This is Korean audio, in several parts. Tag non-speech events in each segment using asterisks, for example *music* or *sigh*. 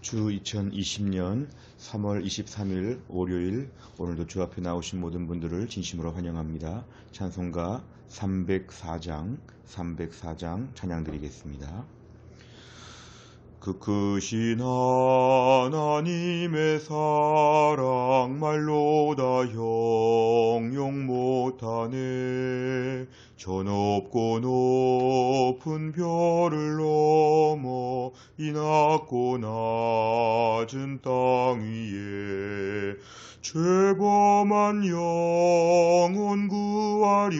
주 2020년 3월 23일 월요일 오늘도 주 앞에 나오신 모든 분들을 진심으로 환영합니다. 찬송가 304장 304장 찬양 드리겠습니다. 그 크신 하나님의 사랑 말로 다 형용 못하네 저 높고 높은 별을 넘어 이 낮고 낮은 땅 위에 죄범한 영혼 구하려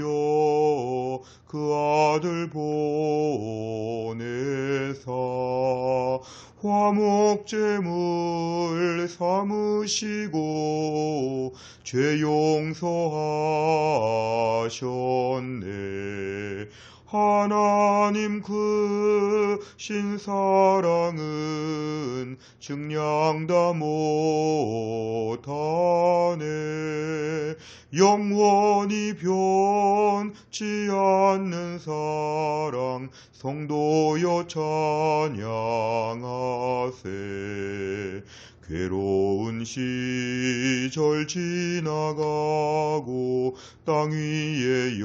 그 아들 보내사 화목제물 삼으시고 죄 용서하 셨네. 하나님 그 신사랑은 증량다 못하네. 영원히 변치 않는 사랑 성도여 찬양하세 괴로운 시절 지나가고 땅 위에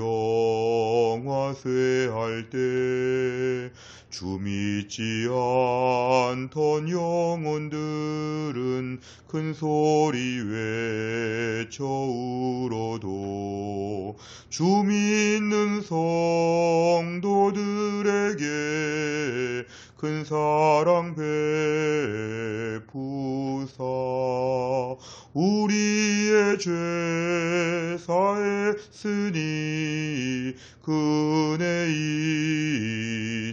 영화쇠할 때 주 믿지 않던 영혼들은 큰 소리 외쳐 울어도 주 믿는 성도들에게 큰 사랑 베푸사 우리의 죄 사했으니 그네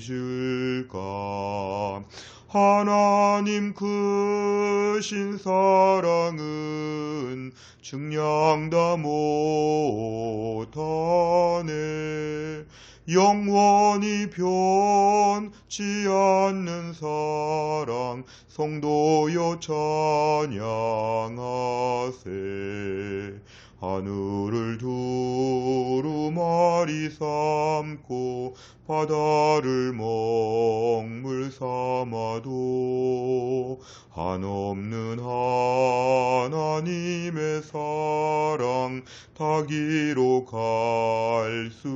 잊을까? 하나님 크신 사랑은 증량다 못하네 영원히 변치 않는 사랑 성도여 찬양하세 하늘을 두루마리 삼고 바다를 먹물 삼아도 한없는 하나님의 사랑 타기로 갈수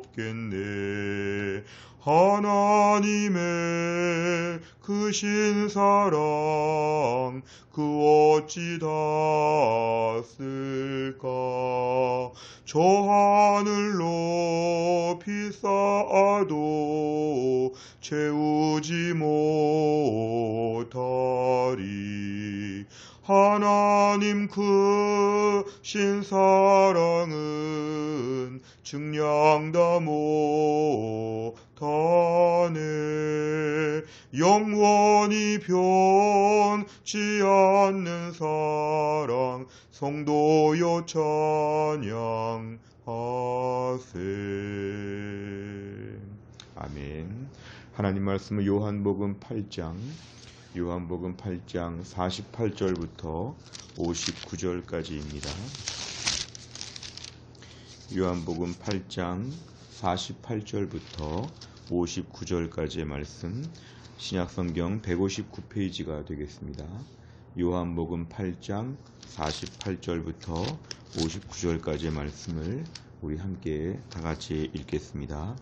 없겠네. 하나님의 크신 사랑 그 어찌 닿았을까? 저 하늘 높이 쌓아도 채우지 못하리. 하나님 크신 사랑은 증량다 못하네 영원히 변치 않는 사랑 성도여 찬양하세 아멘 하나님 말씀은 요한복음 8장 요한복음 8장 48절부터 59절까지입니다. 요한복음 8장 48절부터 59절까지의 말씀 신약성경 159페이지가 되겠습니다. 요한복음 8장 48절부터 59절까지의 말씀을 우리 함께 다 같이 읽겠습니다.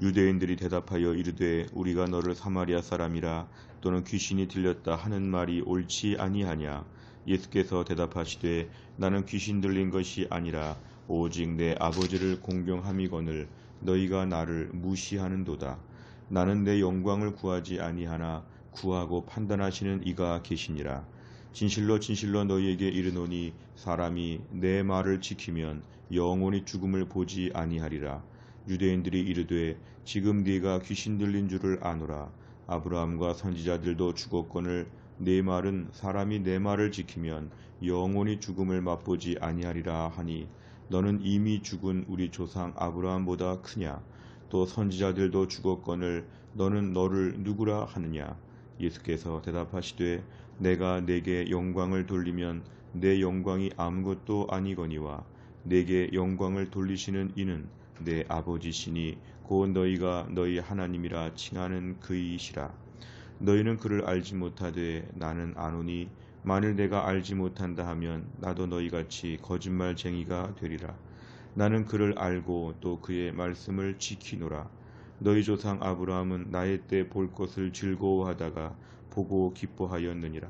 유대인들이 대답하여 이르되 우리가 너를 사마리아 사람이라 또는 귀신이 들렸다 하는 말이 옳지 아니하냐 예수께서 대답하시되 나는 귀신 들린 것이 아니라 오직 내 아버지를 공경함이거늘 너희가 나를 무시하는도다 나는 내 영광을 구하지 아니하나 구하고 판단하시는 이가 계시니라. 진실로 진실로 너희에게 이르노니 사람이 내 말을 지키면 영원히 죽음을 보지 아니하리라. 유대인들이 이르되 지금 네가 귀신 들린 줄을 아노라. 아브라함과 선지자들도 죽었거늘 네 말은 사람이 내 말을 지키면 영원히 죽음을 맛보지 아니하리라 하니 너는 이미 죽은 우리 조상 아브라함보다 크냐 또 선지자들도 죽었거늘 너는 너를 누구라 하느냐 예수께서 대답하시되 내가 내게 영광을 돌리면 내 영광이 아무것도 아니거니와 내게 영광을 돌리시는 이는 내 아버지시니 곧 너희가 너희 하나님이라 칭하는 그이시라 너희는 그를 알지 못하되 나는 아노니 만일 내가 알지 못한다 하면 나도 너희같이 거짓말쟁이가 되리라. 나는 그를 알고 또 그의 말씀을 지키노라. 너희 조상 아브라함은 나의 때 볼 것을 즐거워하다가 보고 기뻐하였느니라.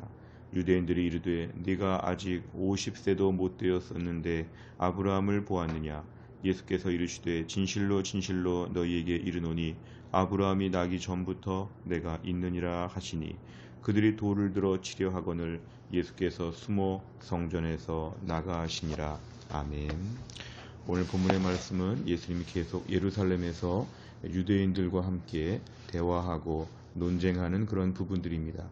유대인들이 이르되 네가 아직 50세도 못 되었었는데 아브라함을 보았느냐 예수께서 이르시되 진실로 진실로 너희에게 이르노니 아브라함이 나기 전부터 내가 있느니라 하시니 그들이 돌을 들어 치려 하거늘 예수께서 숨어 성전에서 나가하시니라 아멘. 오늘 본문의 말씀은 예수님이 계속 예루살렘에서 유대인들과 함께 대화하고 논쟁하는 그런 부분들입니다.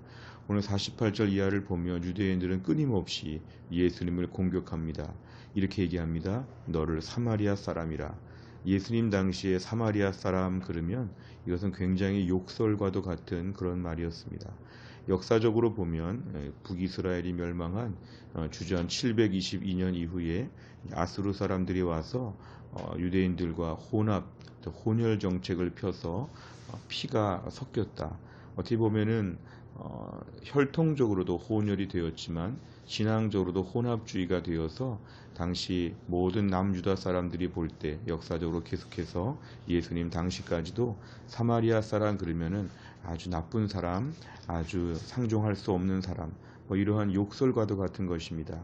오늘 48절 이하를 보면 유대인들은 끊임없이 예수님을 공격합니다. 이렇게 얘기합니다. 너를 사마리아 사람이라. 예수님 당시에 사마리아 사람 그러면 이것은 굉장히 욕설과도 같은 그런 말이었습니다. 역사적으로 보면 예, 북이스라엘이 멸망한 어, 주전 722년 이후에 아수르 사람들이 와서 어, 유대인들과 혼합, 혼혈 정책을 펴서 어, 피가 섞였다. 어떻게 보면은 혈통적으로도 혼혈이 되었지만 신앙적으로도 혼합주의가 되어서 당시 모든 남유다 사람들이 볼 때 역사적으로 계속해서 예수님 당시까지도 사마리아 사람 그러면은 아주 나쁜 사람, 아주 상종할 수 없는 사람, 뭐 이러한 욕설과도 같은 것입니다.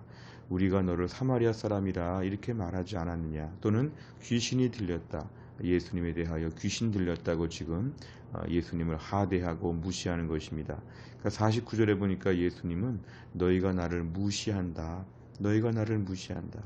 우리가 너를 사마리아 사람이라 이렇게 말하지 않았느냐 또는 귀신이 들렸다. 예수님에 대하여 귀신 들렸다고 지금 어, 예수님을 하대하고 무시하는 것입니다. 그러니까 49절에 보니까 예수님은 너희가 나를 무시한다. 너희가 나를 무시한다.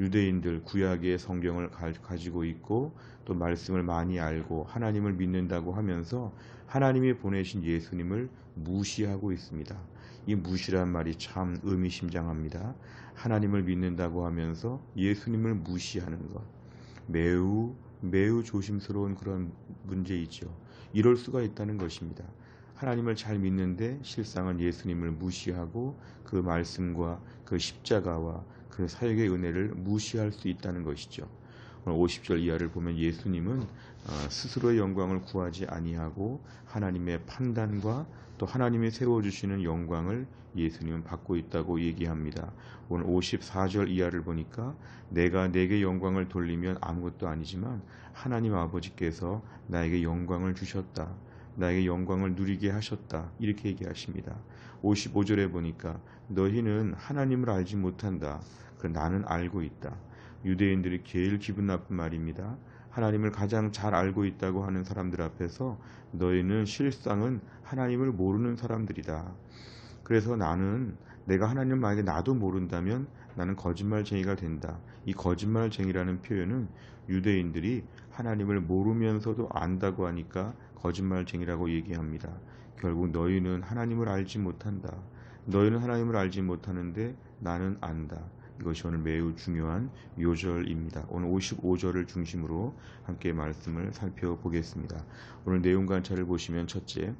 유대인들 구약의 성경을 가지고 있고 또 말씀을 많이 알고 하나님을 믿는다고 하면서 하나님이 보내신 예수님을 무시하고 있습니다. 이 무시란 말이 참 의미심장합니다. 하나님을 믿는다고 하면서 예수님을 무시하는 것. 매우 매우 조심스러운 그런 문제이죠. 이럴 수가 있다는 것입니다. 하나님을 잘 믿는데 실상은 예수님을 무시하고 그 말씀과 그 십자가와 그 사역의 은혜를 무시할 수 있다는 것이죠. 50절 이하를 보면 예수님은 어, 스스로의 영광을 구하지 아니하고 하나님의 판단과 또 하나님이 세워주시는 영광을 예수님은 받고 있다고 얘기합니다. 오늘 54절 이하를 보니까 내가 내게 영광을 돌리면 아무것도 아니지만 하나님 아버지께서 나에게 영광을 주셨다. 나에게 영광을 누리게 하셨다. 이렇게 얘기하십니다. 55절에 보니까 너희는 하나님을 알지 못한다. 그 나는 알고 있다. 유대인들이 제일 기분 나쁜 말입니다. 하나님을 가장 잘 알고 있다고 하는 사람들 앞에서 너희는 실상은 하나님을 모르는 사람들이다. 그래서 나는 내가 하나님을 만약에 나도 모른다면 나는 거짓말쟁이가 된다. 이 거짓말쟁이라는 표현은 유대인들이 하나님을 모르면서도 안다고 하니까 거짓말쟁이라고 얘기합니다. 결국 너희는 하나님을 알지 못한다. 너희는 하나님을 알지 못하는데 나는 안다. 이것이 오늘 매우 중요한 요절입니다. 오늘 55절을 중심으로 함께 말씀을 살펴보겠습니다. 오늘 내용 관찰을 보시면 첫째,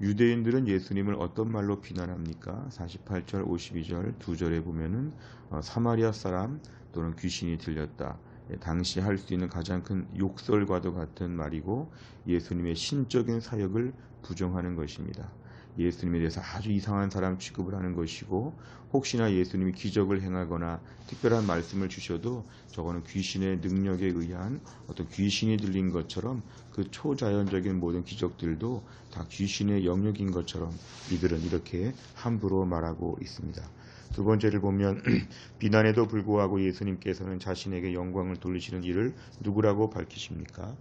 유대인들은 예수님을 어떤 말로 비난합니까? 48절, 52절 두 절에 보면은 어, 사마리아 사람 또는 귀신이 들렸다. 예, 당시 할 수 있는 가장 큰 욕설과도 같은 말이고 예수님의 신적인 사역을 부정하는 것입니다. 예수님에 대해서 아주 이상한 사람 취급을 하는 것이고 혹시나 예수님이 기적을 행하거나 특별한 말씀을 주셔도 저거는 귀신의 능력에 의한 어떤 귀신이 들린 것처럼 그 초자연적인 모든 기적들도 다 귀신의 영역인 것처럼 이들은 이렇게 함부로 말하고 있습니다. 두 번째를 보면 *clears throat* 비난에도 불구하고 예수님께서는 자신에게 영광을 돌리시는 일을 누구라고 밝히십니까?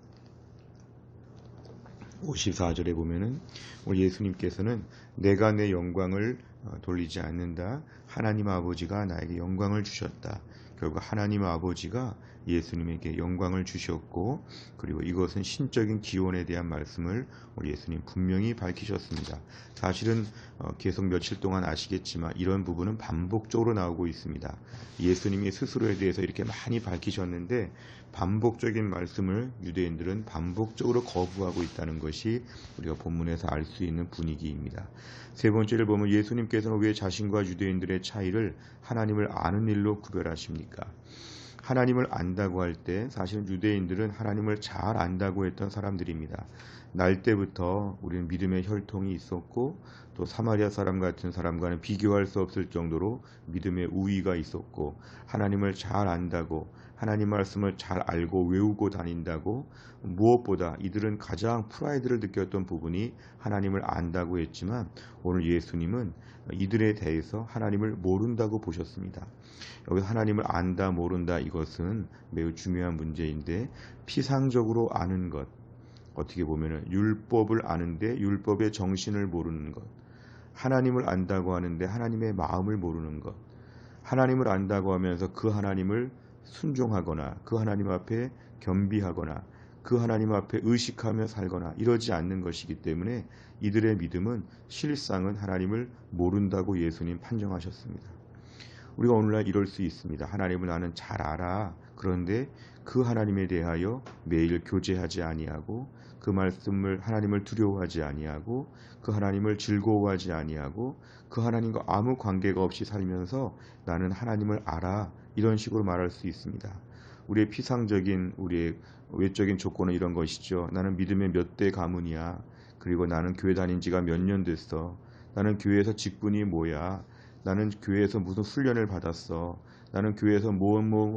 54절에 보면은 우리 예수님께서는 내가 내 영광을 어, 돌리지 않는다. 하나님 아버지가 나에게 영광을 주셨다. 결국 하나님 아버지가 예수님에게 영광을 주셨고 그리고 이것은 신적인 기원에 대한 말씀을 우리 예수님 분명히 밝히셨습니다. 사실은 어, 계속 며칠 동안 아시겠지만 이런 부분은 반복적으로 나오고 있습니다. 예수님이 스스로에 대해서 이렇게 많이 밝히셨는데 반복적인 말씀을 유대인들은 반복적으로 거부하고 있다는 것이 우리가 본문에서 알 수 있는 분위기입니다. 세 번째를 보면 예수님께서는 왜 자신과 유대인들의 차이를 하나님을 아는 일로 구별하십니까? 하나님을 안다고 할 때 사실은 유대인들은 하나님을 잘 안다고 했던 사람들입니다. 날 때부터 우리는 믿음의 혈통이 있었고 또 사마리아 사람 같은 사람과는 비교할 수 없을 정도로 믿음의 우위가 있었고 하나님을 잘 안다고 하나님 말씀을 잘 알고 외우고 다닌다고 무엇보다 이들은 가장 프라이드를 느꼈던 부분이 하나님을 안다고 했지만 오늘 예수님은 이들에 대해서 하나님을 모른다고 보셨습니다. 여기 하나님을 안다 모른다 이것은 매우 중요한 문제인데 피상적으로 아는 것 어떻게 보면은 율법을 아는데 율법의 정신을 모르는 것 하나님을 안다고 하는데 하나님의 마음을 모르는 것 하나님을 안다고 하면서 그 하나님을 순종하거나 그 하나님 앞에 겸비하거나 그 하나님 앞에 의식하며 살거나 이러지 않는 것이기 때문에 이들의 믿음은 실상은 하나님을 모른다고 예수님 판정하셨습니다. 우리가 오늘날 이럴 수 있습니다. 하나님을 나는 잘 알아. 그런데 그 하나님에 대하여 매일 교제하지 아니하고 그 말씀을 하나님을 두려워하지 아니하고 그 하나님을 즐거워하지 아니하고 그 하나님과 아무 관계가 없이 살면서 나는 하나님을 알아 이런 식으로 말할 수 있습니다. 우리의 피상적인 우리의 외적인 조건은 이런 것이죠. 나는 믿음의 몇 대 가문이야. 그리고 나는 교회 다닌 지가 몇 년 됐어. 나는 교회에서 직분이 뭐야. 나는 교회에서 무슨 훈련을 받았어. 나는 교회에서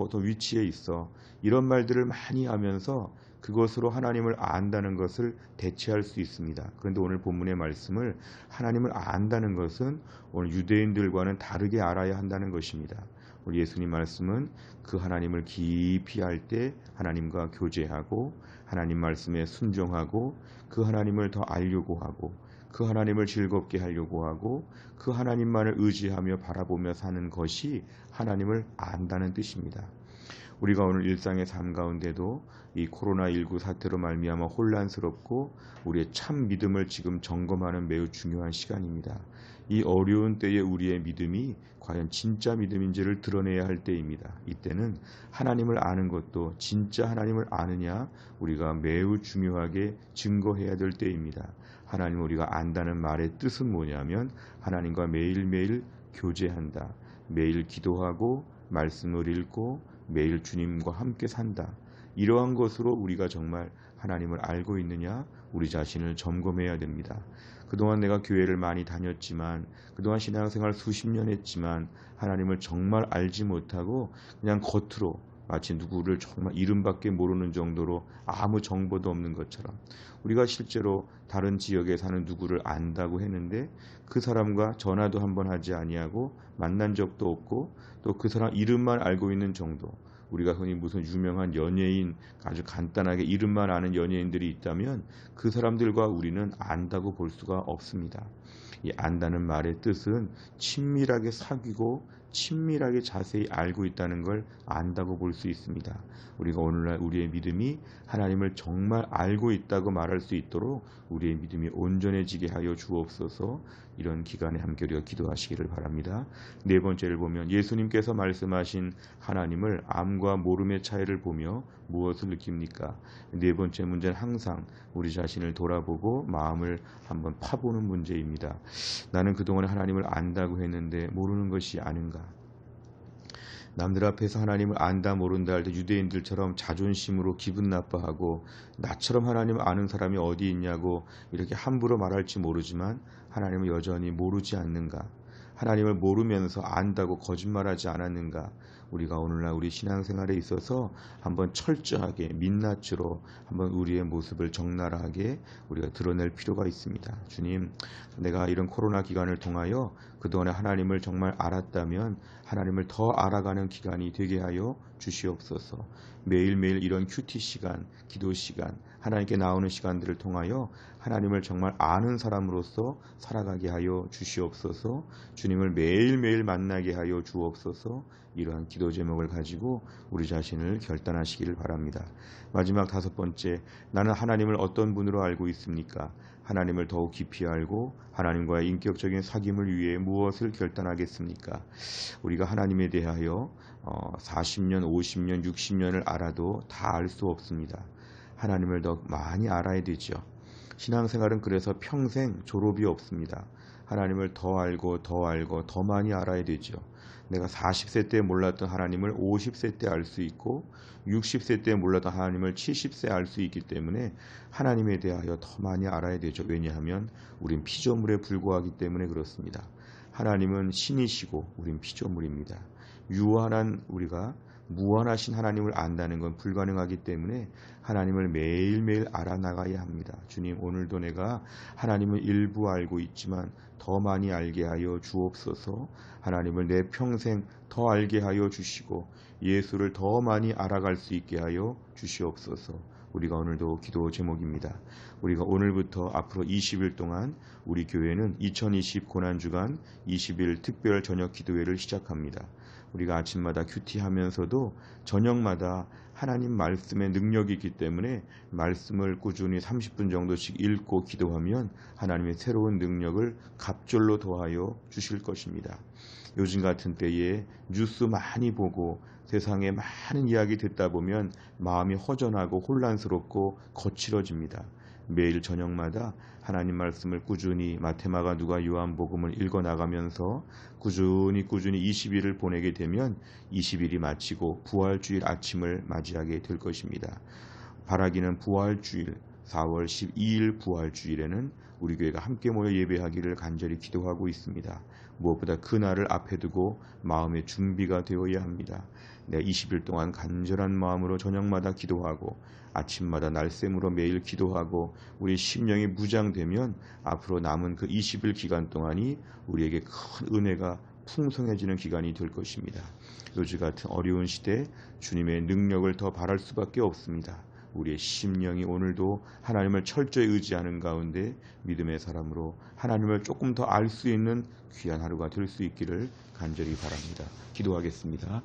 어떤 위치에 있어. 이런 말들을 많이 하면서 그것으로 하나님을 안다는 것을 대체할 수 있습니다. 그런데 오늘 본문의 말씀을 하나님을 안다는 것은 오늘 유대인들과는 다르게 알아야 한다는 것입니다. 우리 예수님 말씀은 그 하나님을 깊이 알 때 하나님과 교제하고 하나님 말씀에 순종하고 그 하나님을 더 알려고 하고 그 하나님을 즐겁게 하려고 하고 그 하나님만을 의지하며 바라보며 사는 것이 하나님을 안다는 뜻입니다. 우리가 오늘 일상의 삶 가운데도 이 코로나19 사태로 말미암아 혼란스럽고 우리의 참 믿음을 지금 점검하는 매우 중요한 시간입니다. 이 어려운 때에 우리의 믿음이 과연 진짜 믿음인지를 드러내야 할 때입니다. 이때는 하나님을 아는 것도 진짜 하나님을 아느냐 우리가 매우 중요하게 증거해야 될 때입니다. 하나님 우리가 안다는 말의 뜻은 뭐냐면 하나님과 매일매일 교제한다. 매일 기도하고 말씀을 읽고 매일 주님과 함께 산다. 이러한 것으로 우리가 정말 하나님을 알고 있느냐 우리 자신을 점검해야 됩니다. 그동안 내가 교회를 많이 다녔지만 그동안 신앙생활 수십 년 했지만 하나님을 정말 알지 못하고 그냥 겉으로 마치 누구를 정말 이름밖에 모르는 정도로 아무 정보도 없는 것처럼 우리가 실제로 다른 지역에 사는 누구를 안다고 했는데 그 사람과 전화도 한번 하지 아니하고 만난 적도 없고 또 그 사람 이름만 알고 있는 정도 우리가 흔히 무슨 유명한 연예인 아주 간단하게 이름만 아는 연예인들이 있다면 그 사람들과 우리는 안다고 볼 수가 없습니다. 이 안다는 말의 뜻은 친밀하게 사귀고 친밀하게 자세히 알고 있다는 걸 안다고 볼 수 있습니다. 우리가 오늘날 우리의 믿음이 하나님을 정말 알고 있다고 말할 수 있도록 우리의 믿음이 온전해지게 하여 주옵소서 이런 기간에 함께 우리가 기도하시기를 바랍니다. 네 번째를 보면 예수님께서 말씀하신 하나님을 암과 모름의 차이를 보며 무엇을 느낍니까? 네 번째 문제는 항상 우리 자신을 돌아보고 마음을 한번 파보는 문제입니다. 나는 그동안에 하나님을 안다고 했는데 모르는 것이 아닌가? 남들 앞에서 하나님을 안다 모른다 할 때 유대인들처럼 자존심으로 기분 나빠하고 나처럼 하나님을 아는 사람이 어디 있냐고 이렇게 함부로 말할지 모르지만 하나님을 여전히 모르지 않는가? 하나님을 모르면서 안다고 거짓말하지 않았는가? 우리가 오늘날 우리 신앙생활에 있어서 한번 철저하게 민낯으로 한번 우리의 모습을 적나라하게 우리가 드러낼 필요가 있습니다. 주님, 내가 이런 코로나 기간을 통하여 그동안에 하나님을 정말 알았다면 하나님을 더 알아가는 기간이 되게 하여 주시옵소서. 매일매일 이런 큐티 시간, 기도 시간, 하나님께 나오는 시간들을 통하여 하나님을 정말 아는 사람으로서 살아가게 하여 주시옵소서. 주님을 매일매일 만나게 하여 주옵소서. 이러한 기도 제목을 가지고 우리 자신을 결단하시기를 바랍니다. 마지막 다섯 번째, 나는 하나님을 어떤 분으로 알고 있습니까? 하나님을 더욱 깊이 알고 하나님과의 인격적인 사귐을 위해 무엇을 결단하겠습니까? 우리가 하나님에 대하여 40년, 50년, 60년을 알아도 다 알 수 없습니다. 하나님을 더 많이 알아야 되죠. 신앙생활은 그래서 평생 졸업이 없습니다. 하나님을 더 알고 더 알고 더 많이 알아야 되죠. 내가 40세 때 몰랐던 하나님을 50세 때 알 수 있고 60세 때 몰랐던 하나님을 70세 알 수 있기 때문에 하나님에 대하여 더 많이 알아야 되죠. 왜냐하면 우린 피조물에 불과하기 때문에 그렇습니다. 하나님은 신이시고 우린 피조물입니다. 유한한 우리가 무한하신 하나님을 안다는 건 불가능하기 때문에 하나님을 매일매일 알아나가야 합니다. 주님, 오늘도 내가 하나님을 일부 알고 있지만 더 많이 알게 하여 주옵소서 하나님을 내 평생 더 알게 하여 주시고 예수를 더 많이 알아갈 수 있게 하여 주시옵소서 우리가 오늘도 기도 제목입니다. 우리가 오늘부터 앞으로 20일 동안 우리 교회는 2020 고난주간 20일 특별 저녁 기도회를 시작합니다. 우리가 아침마다 큐티하면서도 저녁마다 하나님 말씀의 능력이 있기 때문에 말씀을 꾸준히 30분 정도씩 읽고 기도하면 하나님의 새로운 능력을 갑절로 더하여 주실 것입니다. 요즘 같은 때에 뉴스 많이 보고 세상에 많은 이야기 듣다 보면 마음이 허전하고 혼란스럽고 거칠어집니다. 매일 저녁마다 하나님 말씀을 꾸준히 마테마가 누가 요한복음을 읽어 나가면서 꾸준히 꾸준히 20일을 보내게 되면 20일이 마치고 부활주일 아침을 맞이하게 될 것입니다. 바라기는 부활주일 4월 12일 부활주일에는 우리 교회가 함께 모여 예배하기를 간절히 기도하고 있습니다. 무엇보다 그날을 앞에 두고 마음의 준비가 되어야 합니다. 내가 20일 동안 간절한 마음으로 저녁마다 기도하고 아침마다 날샘으로 매일 기도하고 우리 심령이 무장되면 앞으로 남은 그 20일 기간 동안이 우리에게 큰 은혜가 풍성해지는 기간이 될 것입니다. 요즘 같은 어려운 시대 주님의 능력을 더 바랄 수밖에 없습니다. 우리의 심령이 오늘도 하나님을 철저히 의지하는 가운데 믿음의 사람으로 하나님을 조금 더 알 수 있는 귀한 하루가 될 수 있기를 간절히 바랍니다. 기도하겠습니다.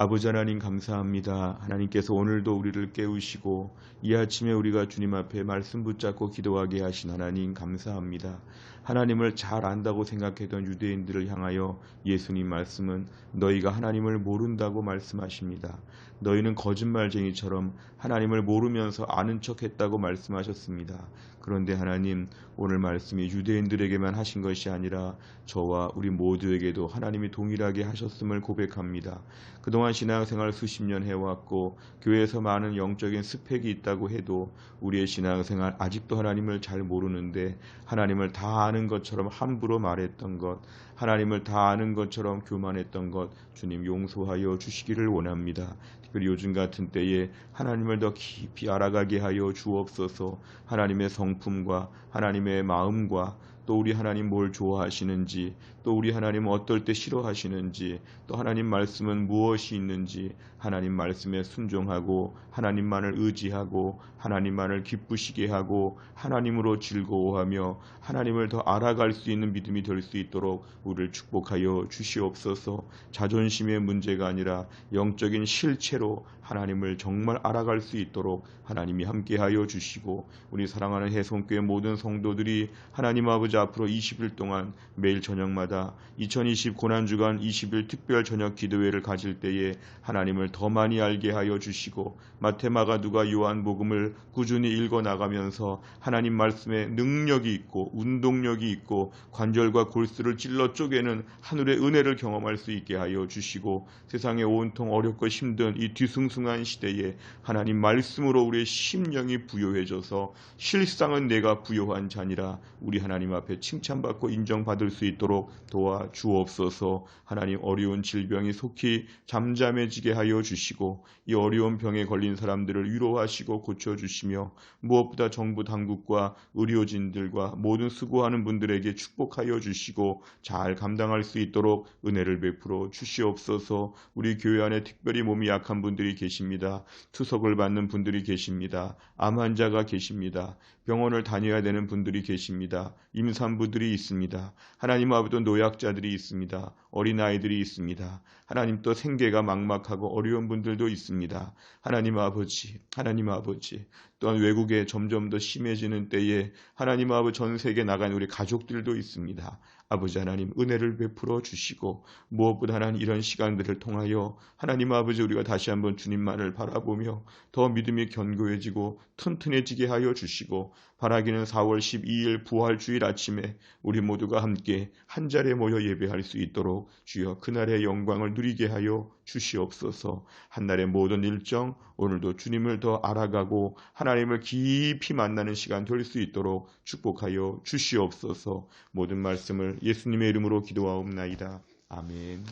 아버지 하나님 감사합니다. 하나님께서 오늘도 우리를 깨우시고 이 아침에 우리가 주님 앞에 말씀 붙잡고 기도하게 하신 하나님 감사합니다. 하나님을 잘 안다고 생각했던 유대인들을 향하여 예수님 말씀은 너희가 하나님을 모른다고 말씀하십니다. 너희는 거짓말쟁이처럼 하나님을 모르면서 아는 척 했다고 말씀하셨습니다. 그런데 하나님 오늘 말씀이 유대인들에게만 하신 것이 아니라 저와 우리 모두에게도 하나님이 동일하게 하셨음을 고백합니다. 그동안 신앙생활 수십 년 해왔고 교회에서 많은 영적인 스펙이 있다고 해도 우리의 신앙생활 아직도 하나님을 잘 모르는데 하나님을 다 아는 것처럼 함부로 말했던 것 하나님을 다 아는 것처럼 교만했던 것 주님 용서하여 주시기를 원합니다. 특별히 요즘 같은 때에 하나님을 더 깊이 알아가게 하여 주옵소서 하나님의 성품과 하나님의 마음과 또 우리 하나님 뭘 좋아하시는지 또 우리 하나님 어떨 때 싫어하시는지 또 하나님 말씀은 무엇이 있는지 하나님 말씀에 순종하고 하나님만을 의지하고 하나님만을 기쁘시게 하고 하나님으로 즐거워하며 하나님을 더 알아갈 수 있는 믿음이 될 수 있도록 우리를 축복하여 주시옵소서. 자존심의 문제가 아니라 영적인 실체로 하나님을 정말 알아갈 수 있도록 하나님이 함께하여 주시고 우리 사랑하는 해성교회 모든 성도들이 하나님 아버지 앞으로 20일 동안 매일 저녁마다 2020 고난주간 20일 특별 저녁 기도회를 가질 때에 하나님을 더 많이 알게 하여 주시고 마테마가 누가 요한 복음을 꾸준히 읽어 나가면서 하나님 말씀에 능력이 있고 운동력이 있고 관절과 골수를 찔러 쪼개는 하늘의 은혜를 경험할 수 있게 하여 주시고 세상에 온통 어렵고 힘든 이 뒤숭숭 한 시대에 하나님 말씀으로 우리의 심령이 부여해져서 실상은 내가 부여한 자니라 우리 하나님 앞에 칭찬받고 인정받을 수 있도록 도와 주옵소서. 하나님 어려운 질병이 속히 잠잠해지게 하여 주시고 이 어려운 병에 걸린 사람들을 위로하시고 고쳐주시며 무엇보다 정부 당국과 의료진들과 모든 수고하는 분들에게 축복하여 주시고 잘 감당할 수 있도록 은혜를 베풀어 주시옵소서. 우리 교회 안에 특별히 몸이 약한 분들이 계 십니다. 투석을 받는 분들이 계십니다. 암 환자가 계십니다. 병원을 다녀야 되는 분들이 계십니다. 임산부들이 있습니다. 하나님 아버지 노약자들이 있습니다. 어린아이들이 있습니다. 하나님 또 생계가 막막하고 어려운 분들도 있습니다. 하나님 아버지, 하나님 아버지, 또한 외국에 점점 더 심해지는 때에 하나님 아버지 전 세계 나간 우리 가족들도 있습니다. 아버지 하나님 은혜를 베풀어 주시고 무엇보다 하나님 이런 시간들을 통하여 하나님 아버지 우리가 다시 한번 주님만을 바라보며 더 믿음이 견고해지고 튼튼해지게 하여 주시고 바라기는 4월 12일 부활주일 아침에 우리 모두가 함께 한 자리에 모여 예배할 수 있도록 주여 그날의 영광을 누리게 하여 주시옵소서 한날의 모든 일정 오늘도 주님을 더 알아가고 하나님을 깊이 만나는 시간 될 수 있도록 축복하여 주시옵소서 모든 말씀을 예수님의 이름으로 기도하옵나이다. 아멘.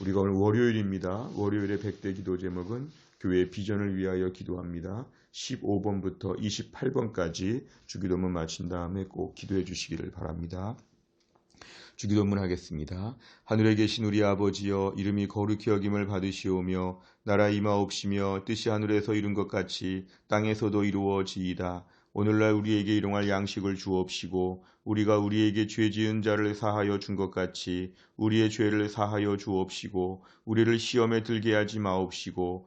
우리가 오늘 월요일입니다. 월요일의 백대 기도 제목은 교회의 비전을 위하여 기도합니다. 15번부터 28번까지 주기도문 마친 다음에 꼭 기도해 주시기를 바랍니다. 주기도문 하겠습니다. 하늘에 계신 우리 아버지여 이름이 거룩히 여김을 받으시오며 나라 임하옵시며 뜻이 하늘에서 이룬 것 같이 땅에서도 이루어지이다. 오늘날 우리에게 일용할 양식을 주옵시고 우리가 우리에게 죄 지은 자를 사하여 준 것 같이 우리의 죄를 사하여 주옵시고 우리를 시험에 들게 하지 마옵시고